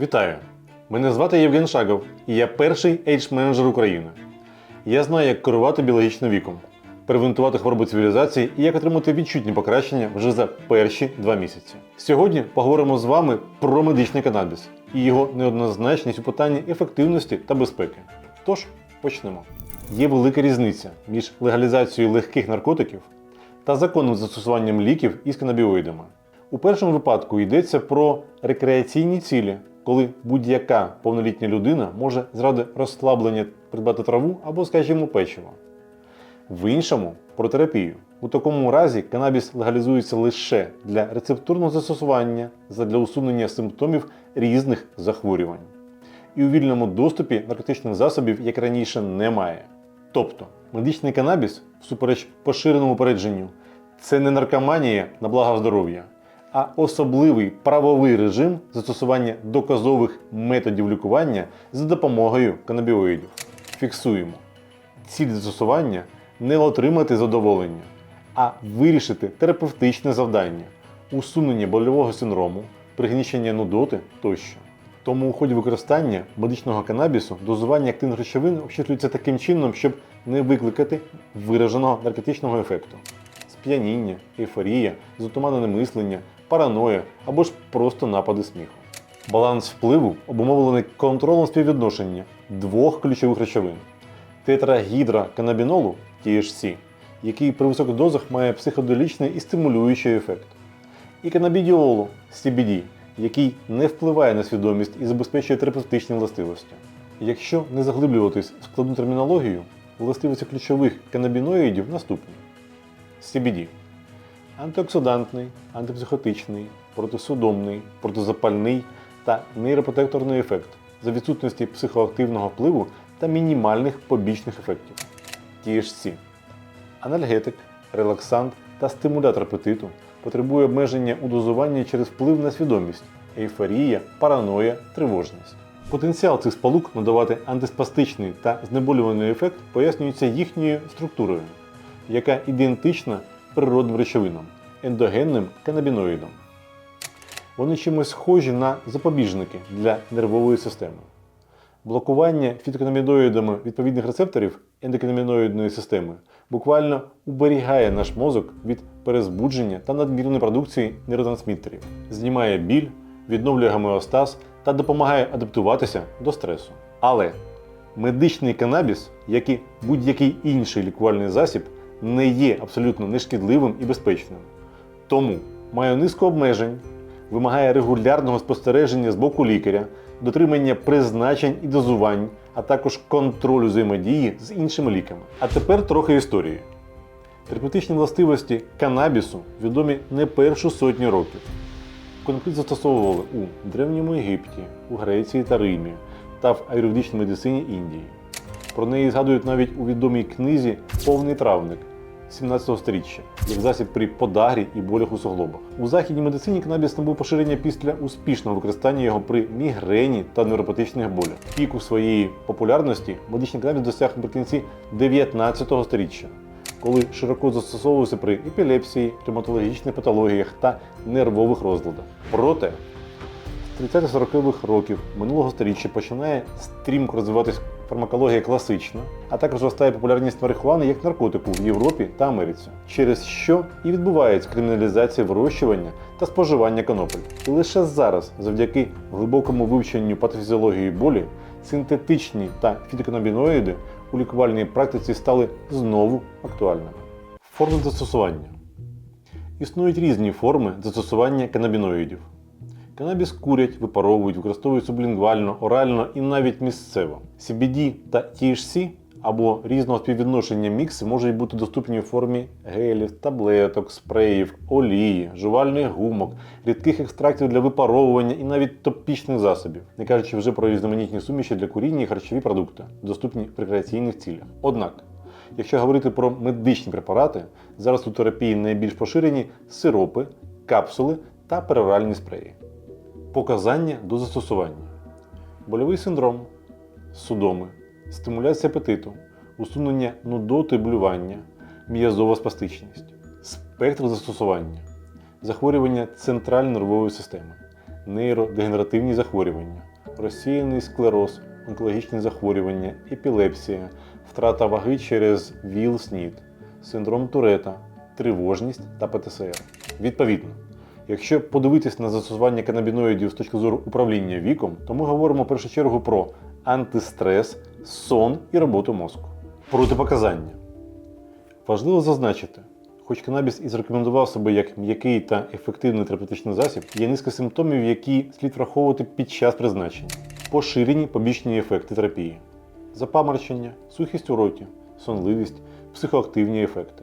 Вітаю! Мене звати Євген Шагов, і я перший ейдж-менеджер України. Я знаю, як керувати біологічним віком, превентувати хвороби цивілізації і як отримати відчутні покращення вже за перші два місяці. Сьогодні поговоримо з вами про медичний канабіс і його неоднозначність у питанні ефективності та безпеки. Тож, почнемо. Є велика різниця між легалізацією легких наркотиків та законним застосуванням ліків із канабіоїдами. У першому випадку йдеться про рекреаційні цілі, коли будь-яка повнолітня людина може заради розслаблення придбати траву або, скажімо, печиво. В іншому про терапію. У такому разі канабіс легалізується лише для рецептурного застосування задля усунення симптомів різних захворювань. І у вільному доступі наркотичних засобів, як раніше, немає. Тобто, медичний канабіс, всупереч поширеному попередженню, це не наркоманія на благо здоров'я, а особливий правовий режим застосування доказових методів лікування за допомогою канабіоїдів. Фіксуємо. Ціль застосування не отримати задоволення, а вирішити терапевтичне завдання, усунення больового синдрому, пригнічення нудоти тощо. Тому у ході використання медичного канабісу дозування активних речовин обчислюється таким чином, щоб не викликати вираженого наркотичного ефекту. Сп'яніння, ейфорія, затуманене мислення, параноя або ж просто напади сміху. Баланс впливу обумовлений контролем співвідношення двох ключових речовин тетрагідроканабінолу THC, який при високих дозах має психоделічний і стимулюючий ефект, і канабідіолу CBD, який не впливає на свідомість і забезпечує терапевтичні властивості. Якщо не заглиблюватись в складну термінологію, властивості ключових канабіноїдів наступні: CBD антиоксидантний, антипсихотичний, протисудомний, протизапальний та нейропротекторний ефект за відсутності психоактивного впливу та мінімальних побічних ефектів. THC анальгетик, релаксант та стимулятор апетиту потребує обмеження у дозуванні через вплив на свідомість, ейфорія, параноя, тривожність. Потенціал цих сполук надавати антиспастичний та знеболюваний ефект пояснюється їхньою структурою, яка ідентична природним речовинам ендогенним канабіноїдам. Вони чимось схожі на запобіжники для нервової системи. Блокування фітоканабіноїдами відповідних рецепторів ендоканабіноїдної системи буквально уберігає наш мозок від перезбудження та надмірної продукції нейротрансміттерів, знімає біль, відновлює гомеостаз та допомагає адаптуватися до стресу. Але медичний канабіс, як і будь-який інший лікувальний засіб, не є абсолютно нешкідливим і безпечним. Тому має низку обмежень, вимагає регулярного спостереження з боку лікаря, дотримання призначень і дозувань, а також контролю взаємодії з іншими ліками. А тепер трохи історії. Терапевтичні властивості канабісу відомі не першу сотню років. Конкрет застосовували у Древньому Єгипті, у Греції та Римі та в аюрведичній медицині Індії. Про неї згадують навіть у відомій книзі Повний травник 17 століття, як засіб при подагрі і болях у суглобах. У західній медицині канабіс набув поширення після успішного використання його при мігрені та невропатичних болях. Піку своєї популярності медичний канабіс досяг наприкінці 19 століття, коли широко застосовувався при епілепсії, ревматологічних патологіях та нервових розладах. Проте з 30-40-х років минулого століття починає стрімко розвиватись фармакологія класична, а також зростає популярність марихуани як наркотику в Європі та Америці, через що і відбувається криміналізація вирощування та споживання конопель. І лише зараз, завдяки глибокому вивченню патофізіології болі, синтетичні та фітоканабіноїди у лікувальній практиці стали знову актуальними. Форми застосування. Існують різні форми застосування канабіноїдів. Канабіс курять, випаровують, використовують сублінгвально, орально і навіть місцево. CBD та THC або різного співвідношення мікси можуть бути доступні у формі гелів, таблеток, спреїв, олії, жувальних гумок, рідких екстрактів для випаровування і навіть топічних засобів, не кажучи вже про різноманітні суміші для куріння і харчові продукти, доступні в рекреаційних цілях. Однак, якщо говорити про медичні препарати, зараз у терапії найбільш поширені сиропи, капсули та пероральні спреї. Показання до застосування: больовий синдром, судоми, стимуляція апетиту, усунення нудоти блювання, м'язова спастичність, спектр застосування, захворювання центральної нервової системи, нейродегенеративні захворювання, розсіяний склероз, онкологічні захворювання, епілепсія, втрата ваги через ВІЛ-СНІД, синдром Турета, тривожність та ПТСР. Відповідно, якщо подивитись на застосування канабіноїдів з точки зору управління віком, то ми говоримо в першу чергу про антистрес, сон і роботу мозку. Протипоказання. Важливо зазначити, хоч канабіс і зарекомендував себе як м'який та ефективний терапевтичний засіб, є низка симптомів, які слід враховувати під час призначення. Поширені побічні ефекти терапії, запаморочення, сухість у роті, сонливість, психоактивні ефекти.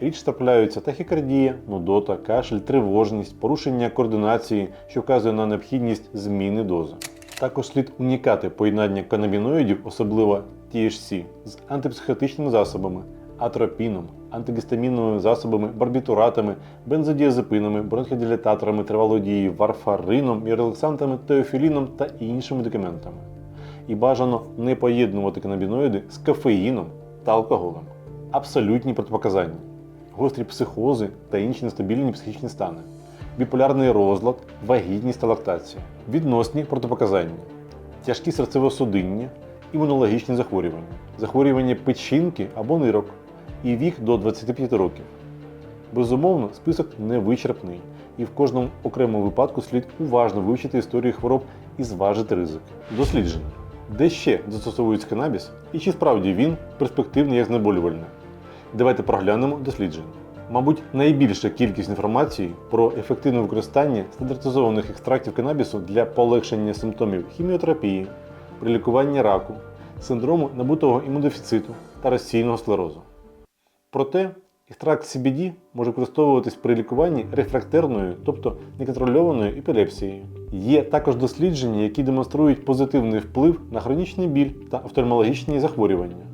Річ трапляються тахікардія, нудота, кашель, тривожність, порушення координації, що вказує на необхідність зміни дози. Також слід уникати поєднання канабіноїдів, особливо THC, з антипсихотичними засобами, атропіном, антигістаміновими засобами, барбітуратами, бензодіазепинами, бронходилататорами тривалої дії, варфарином, мірелаксантами, теофіліном та іншими медикаментами. І бажано не поєднувати канабіноїди з кофеїном та алкоголем. Абсолютні протипоказання гострі психози та інші нестабільні психічні стани, біполярний розлад, вагітність та лактація, відносні протипоказання, тяжкі серцево-судинні, імунологічні захворювання, захворювання печінки або нирок і вік до 25 років. Безумовно, список не вичерпний, і в кожному окремому випадку слід уважно вивчити історію хвороб і зважити ризики. Дослідження. Де ще застосовується канабіс і чи справді він перспективний як знеболювальне? Давайте проглянемо дослідження. Мабуть, найбільша кількість інформації про ефективне використання стандартизованих екстрактів канабісу для полегшення симптомів хіміотерапії, при лікуванні раку, синдрому набутого імунодефіциту та розсійного склерозу. Проте, екстракт CBD може використовуватись при лікуванні рефрактерною, тобто неконтрольованою епілепсією. Є також дослідження, які демонструють позитивний вплив на хронічний біль та офтальмологічні захворювання.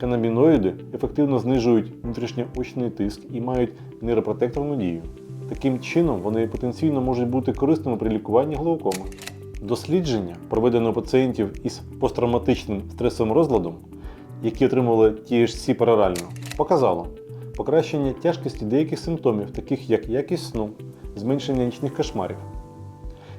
Канабіноїди ефективно знижують внутрішньоочний тиск і мають нейропротекторну дію. Таким чином, вони потенційно можуть бути корисними при лікуванні глаукоми. Дослідження, проведене у пацієнтів із посттравматичним стресовим розладом, які отримували THC паралельно, показало покращення тяжкості деяких симптомів, таких як якість сну, зменшення нічних кошмарів.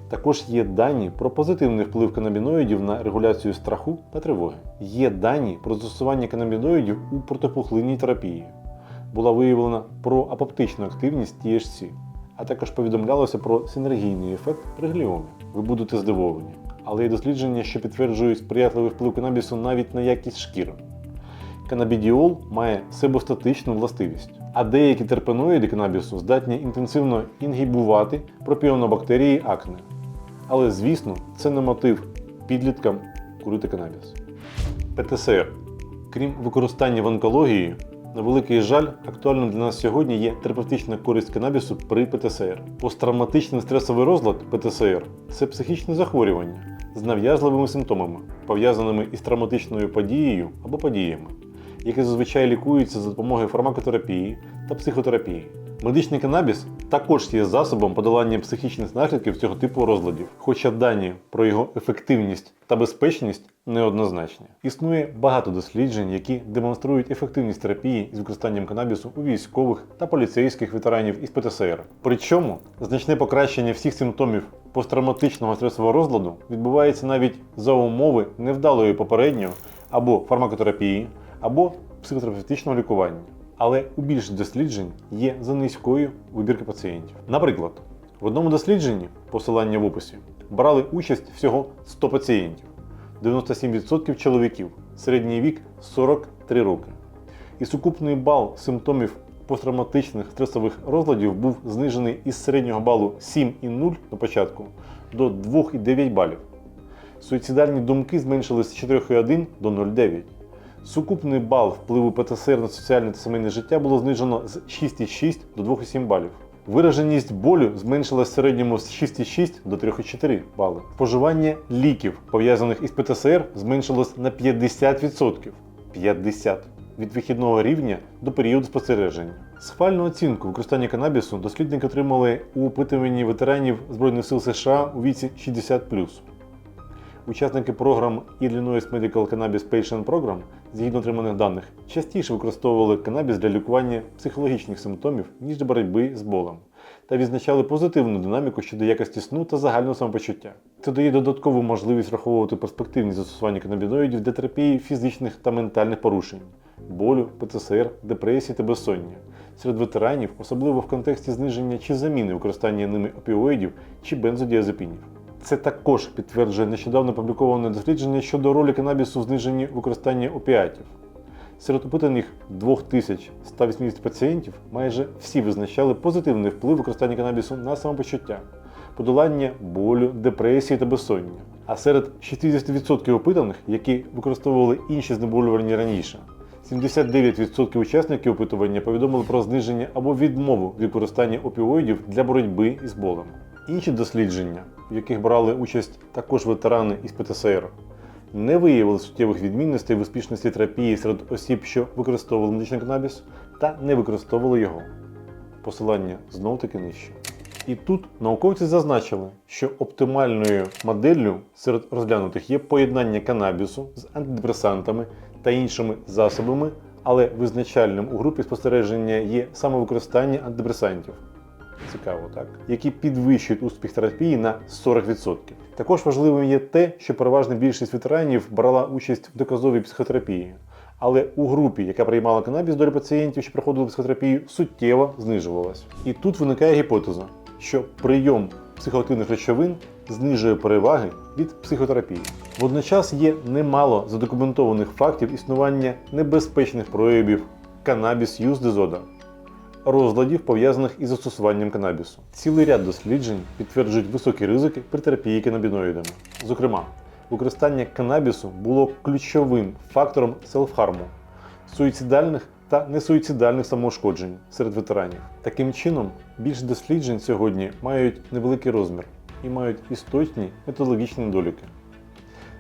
Також є дані про позитивний вплив канабіноїдів на регуляцію страху та тривоги. Є дані про застосування канабіноїдів у протипухлинній терапії. Була виявлена проапоптична активність THC, а також повідомлялося про синергійний ефект при гліомі. Ви будете здивовані. Але є дослідження, що підтверджують сприятливий вплив канабісу навіть на якість шкіри. Канабідіол має себостатичну властивість, а деякі терпеноїди канабісу здатні інтенсивно інгібувати пропіонобактерії акне. Але, звісно, це не мотив підліткам курити канабіс. ПТСР. Крім використання в онкології, на великий жаль, актуальним для нас сьогодні є терапевтична користь канабісу при ПТСР. Посттравматичний стресовий розлад ПТСР це психічне захворювання з нав'язливими симптомами, пов'язаними із травматичною подією або подіями, які зазвичай лікуються за допомогою фармакотерапії та психотерапії. Медичний канабіс також є засобом подолання психічних наслідків цього типу розладів, хоча дані про його ефективність та безпечність неоднозначні. Існує багато досліджень, які демонструють ефективність терапії із використанням канабісу у військових та поліцейських ветеранів із ПТСР. Причому значне покращення всіх симптомів посттравматичного стресового розладу відбувається навіть за умови невдалої попередньої або фармакотерапії, або психотерапевтичного лікування. Але у більшості досліджень є за низькою вибірки пацієнтів. Наприклад, в одному дослідженні, посилання в описі, брали участь всього 100 пацієнтів, 97% чоловіків, середній вік 43 роки. І сукупний бал симптомів посттравматичних стресових розладів був знижений із середнього балу 7,0 на початку до 2,9 балів. Суїцидальні думки зменшились з 4,1 до 0,9. Сукупний бал впливу ПТСР на соціальне та сімейне життя було знижено з 6,6 до 2,7 балів. Вираженість болю зменшилась в середньому з 6,6 до 3,4 бали. Споживання ліків, пов'язаних із ПТСР, зменшилось на 50%. 50% від вихідного рівня до періоду спостереження. Схвальну оцінку використання канабісу дослідники отримали у опитуванні ветеранів Збройних сил США у віці 60+. Учасники програм Illinois Medical Cannabis Patient Program, згідно отриманих даних, частіше використовували канабіс для лікування психологічних симптомів, ніж для боротьби з болем. та відзначали позитивну динаміку щодо якості сну та загального самопочуття. Це дає додаткову можливість враховувати перспективні застосування канабіноїдів для терапії фізичних та ментальних порушень, болю, ПТСР, депресії та безсоння. Серед ветеранів, особливо в контексті зниження чи заміни використання ними опіоїдів чи бензодіазепінів. Це також підтверджує нещодавно опубліковане дослідження щодо ролі канабісу в зниженні використання опіатів. Серед опитаних 2180 пацієнтів майже всі визначали позитивний вплив використання канабісу на самопочуття, подолання болю, депресії та безсоння. А серед 60% опитаних, які використовували інші знеболювальні раніше, 79% учасників опитування повідомили про зниження або відмову від використання опіоїдів для боротьби із болем. Інші дослідження, в яких брали участь також ветерани із ПТСР, не виявили суттєвих відмінностей в успішності терапії серед осіб, що використовували медичний канабіс, та не використовували його. Посилання знов таки нижче. І тут науковці зазначили, що оптимальною моделлю серед розглянутих є поєднання канабісу з антидепресантами та іншими засобами, але визначальним у групі спостереження є саме використання антидепресантів. Цікаво, так? Які підвищують успіх терапії на 40%. Також важливим є те, що переважна більшість ветеранів брала участь в доказовій психотерапії. Але у групі, яка приймала канабіс, доля пацієнтів, що проходили психотерапію, суттєво знижувалась. І тут виникає гіпотеза, що прийом психоактивних речовин знижує переваги від психотерапії. Водночас є немало задокументованих фактів існування небезпечних проявів канабіс юз дезода розладів, пов'язаних із застосуванням канабісу. Цілий ряд досліджень підтверджують високі ризики при терапії канабіноїдами. Зокрема, використання канабісу було ключовим фактором селфхарму, суїцидальних та несуїцидальних самоушкоджень серед ветеранів. Таким чином, більше досліджень сьогодні мають невеликий розмір і мають істотні методологічні недоліки.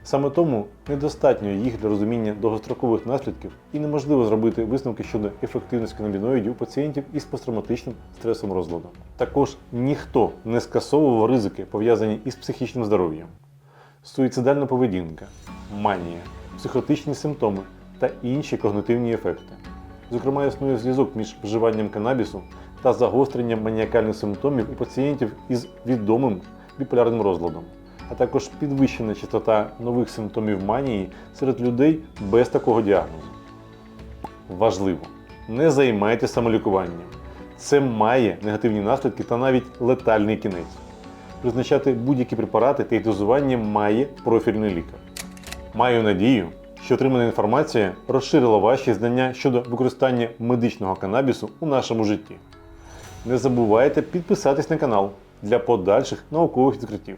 Саме тому недостатньо їх для розуміння довгострокових наслідків і неможливо зробити висновки щодо ефективності канабіноїдів у пацієнтів із посттравматичним стресовим розладом. Також ніхто не скасовував ризики, пов'язані із психічним здоров'ям, суїцидальна поведінка, манія, психотичні симптоми та інші когнитивні ефекти. Зокрема, існує зв'язок між вживанням канабісу та загостренням маніакальних симптомів у пацієнтів із відомим біполярним розладом а також підвищена частота нових симптомів манії серед людей без такого діагнозу. Важливо, не займайтеся самолікуванням. Це має негативні наслідки та навіть летальний кінець. Призначати будь-які препарати та їх дозування має профільний лікар. Маю надію, що отримана інформація розширила ваші знання щодо використання медичного канабісу у нашому житті. Не забувайте підписатись на канал для подальших наукових відкриттів.